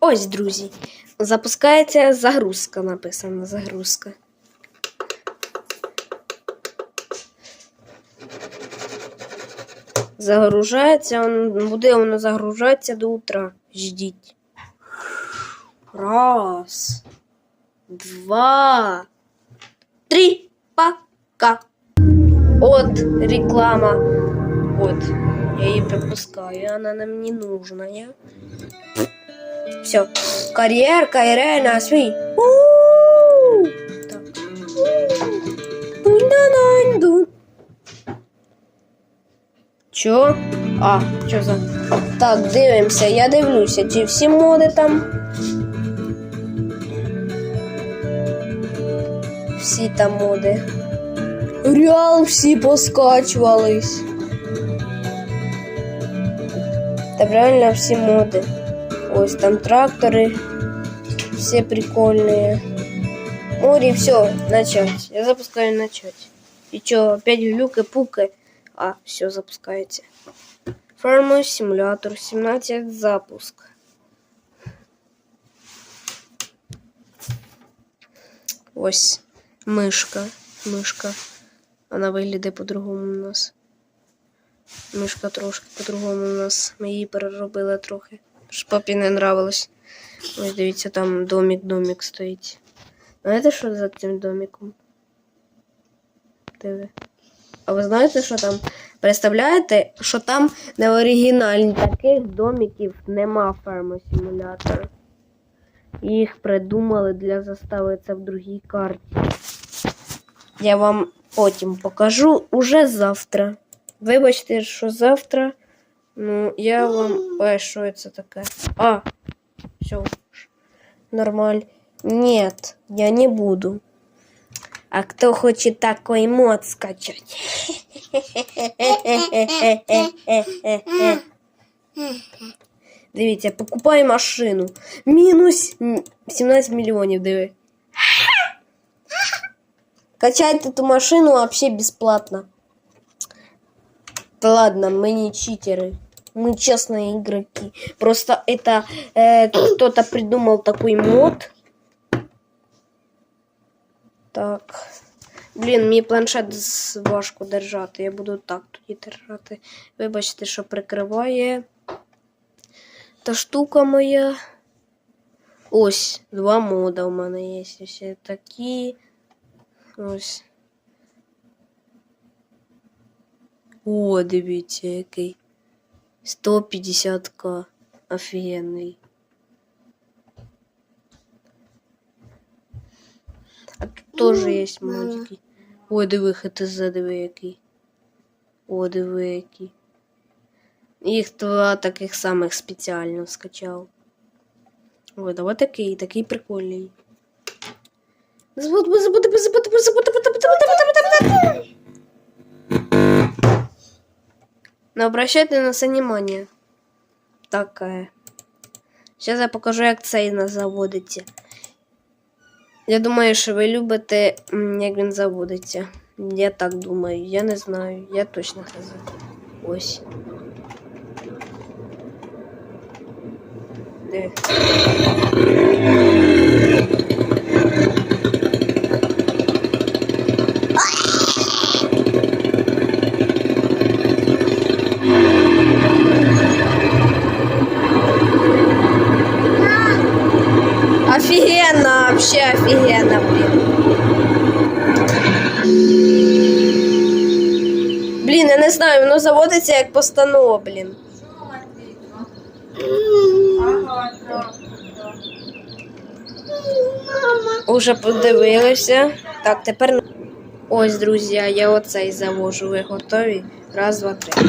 Ось, друзі. Запускається загрузка, написано загрузка. Загружається, он- буде воно загружатися до утра. Ждіть. Раз. Два. Три. Пока. От реклама. Вот. Я її пропускаю, она нам не нужная. Все. Карьерка и реально свій. Так. Чо? А, що за? Так, дивимося, я дивлюся, чи всі моди там. Всі там моди. Реал всі поскачувались. Там реально всі моди. Ось там трактори. Все прикольные. Море, все, начать. Я запускаю начать. И чё, опять глюки, пуки. А, все, запускається. Ферма симулятор 17 запуск. Ось мишка. Мишка. Вона виглядає по-другому у нас. Мишка трошки по-другому у нас. Ми її переробили трохи. Щоб папі не нравилось. Ось дивіться, там домик, домик стоїть. Знаєте, що за цим домиком? Диви. А ви знаєте, що там? Представляєте, що там не оригінальні таких домиків нема фермосимулятора. Їх придумали для застави це в другій карті. Я вам потім покажу уже завтра. Вибачте, що завтра. Ну, я вам. Ой, що це таке? А, все. Нормально. Нет, я не буду. А кто хочет такой мод скачать? Дивіться, покупай машину. Мінус м, 17 мільйонів, диви. Качайте ту машину вообще бесплатно. Да ладно, мы не читеры. Мы честные игроки. Просто это э, кто-то придумал такой мод. Так. Блін, мій планшет з- важко держати. Я буду так тоді держати. Вибачте, що прикриває. Та штука моя. Ось, два мода у мене є. Ось такі. Ось. О, дивіться, який. 150к. Офігенний. А тут теж є модики. Ой, диви, ХТЗ, диви який. О, диви який. Їх два таких самих спеціально скачав. Ой, давай такий, такий прикольний. Забуд, забуд, забуд, забуд, забуд, забуд, забуд, забуд, забуд, Не обращайте на це внимание. Таке. Зараз я покажу, як цей нас заводиться. Я думаю, що ви любите, як він заводиться. Я так думаю, я не знаю, я точно не. Ось. Де? Вообще офигенно, блин. Блін, я не знаю, воно заводиться як постанова, блін. Уже подивилися. Так, тепер. Ось, друзі, я оцей завожу. Ви готові? Раз, два, три.